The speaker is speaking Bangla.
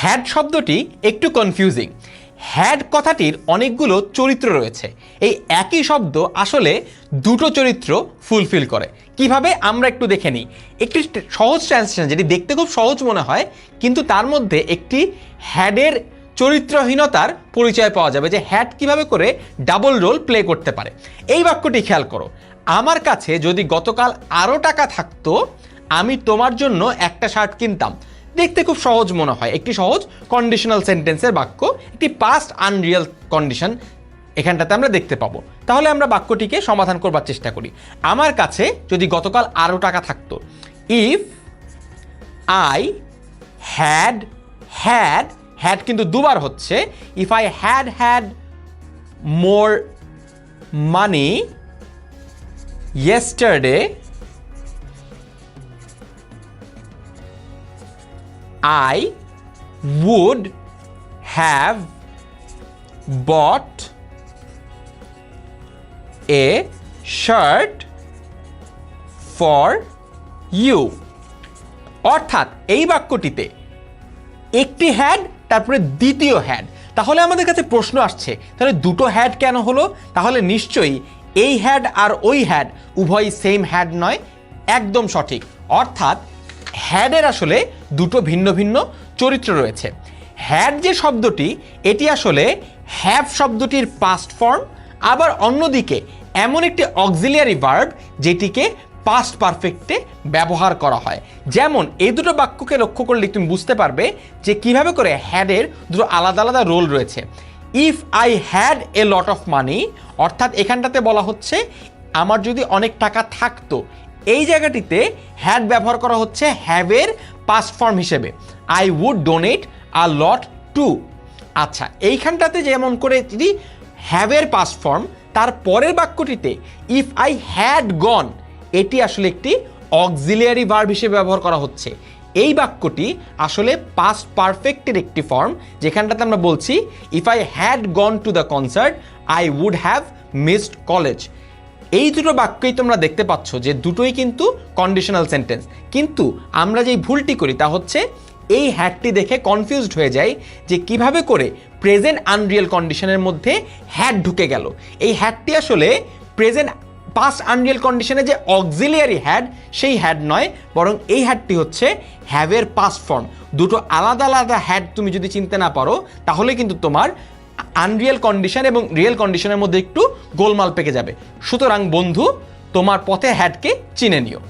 হ্যাড শব্দটি একটু কনফিউজিং হ্যাড কথাটির অনেকগুলো চরিত্র রয়েছে। এই একই শব্দ আসলে দুটো চরিত্র ফুলফিল করে। কীভাবে আমরা একটু দেখে নিই। একটি সহজ ট্রান্সলেশন যেটি দেখতে খুব সহজ মনে হয়, কিন্তু তার মধ্যে একটি হ্যাডের চরিত্রহীনতার পরিচয় পাওয়া যাবে, যে হ্যাড কীভাবে করে ডাবল রোল প্লে করতে পারে। এই বাক্যটি খেয়াল করো। আমার কাছে যদি গতকাল আরও টাকা থাকতো, আমি তোমার জন্য একটা শার্ট কিনতাম। দেখতে খুব সহজ মনে হয়। একটি সহজ কন্ডিশনাল সেন্টেন্সের বাক্য, একটি পাস্ট আনরিয়াল কন্ডিশন এখানটাতে আমরা দেখতে পাবো। তাহলে আমরা বাক্যটিকে সমাধান করবার চেষ্টা করি। আমার কাছে যদি গতকাল আরও টাকা থাকতো if I had had had কিন্তু দুবার হচ্ছে if I had had more money yesterday I would have bought a shirt for you. অর্থাৎ এই বাক্যটিতে একটি হ্যাড তারপরে দ্বিতীয় হ্যাড তাহলে আমাদের কাছে প্রশ্ন আসছে, তাহলে দুটো হ্যাড কেন হলো? তাহলে নিশ্চয়ই এই হ্যাড আর ওই হ্যাড উভয় সেম হ্যাড নয়, একদম সঠিক। অর্থাৎ হ্যাডের আসলে দুটো ভিন্ন ভিন্ন চরিত্র রয়েছে। হ্যাড যে শব্দটি, এটি আসলে হ্যাভ শব্দটির পাস্ট ফর্ম আবার অন্যদিকে এমন একটি অক্সিলিয়ারি ভার্ব যেটিকে পাস্ট পারফেক্টে ব্যবহার করা হয়। যেমন, এই দুটো বাক্যকে লক্ষ্য করলে তুমি বুঝতে পারবে যে কীভাবে করে হ্যাডের দুটো আলাদা আলাদা রোল রয়েছে। If I had a lot of money অর্থাৎ এখানটাতে বলা হচ্ছে, আমার যদি অনেক টাকা থাকতো এই জায়গাটিতে হ্যাড ব্যবহার করা হচ্ছে হ্যাভের পাস্ট ফর্ম হিসেবে। I would donate a lot to আচ্ছা এইখানটাতে যেমন করে যদি হ্যাভের পাস্ট ফর্ম তার পরের বাক্যটিতে ইফ আই হ্যাড গন এটি আসলে একটি অক্সিলিয়ারি ভার্ব হিসেবে ব্যবহার করা হচ্ছে। এই বাক্যটি আসলে পাস্ট পারফেক্টের একটি ফর্ম যেখানটাতে আমরা বলছি if I had gone to the concert I would have missed college এই দুটো বাক্যই তোমরা দেখতে পাচ্ছ যে দুটোই কিন্তু কন্ডিশনাল সেন্টেন্স কিন্তু আমরা যেই ভুলটি করি তা হচ্ছে এই হ্যাডটি দেখে কনফিউজড হয়ে যায় যে কীভাবে করে প্রেজেন্ট আনরিয়েল কন্ডিশনের মধ্যে হ্যাড ঢুকে গেল। এই হ্যাডটি আসলে প্রেজেন্ট পাস্ট আনরিয়েল কন্ডিশনে যে অক্সিলিয়ারি হ্যাড সেই হ্যাড নয়, বরং এই হ্যাডটি হচ্ছে হ্যাভের পাস্ট ফর্ম দুটো আলাদা আলাদা হ্যাড তুমি যদি চিনতে না পারো, তাহলে কিন্তু তোমার আনরিয়েল কন্ডিশন এবং রিয়েল কন্ডিশনের মধ্যে একটু গোলমাল পেকে যাবে। সুতরাং বন্ধু, তোমার পথে হ্যাটকে চিনে নিও।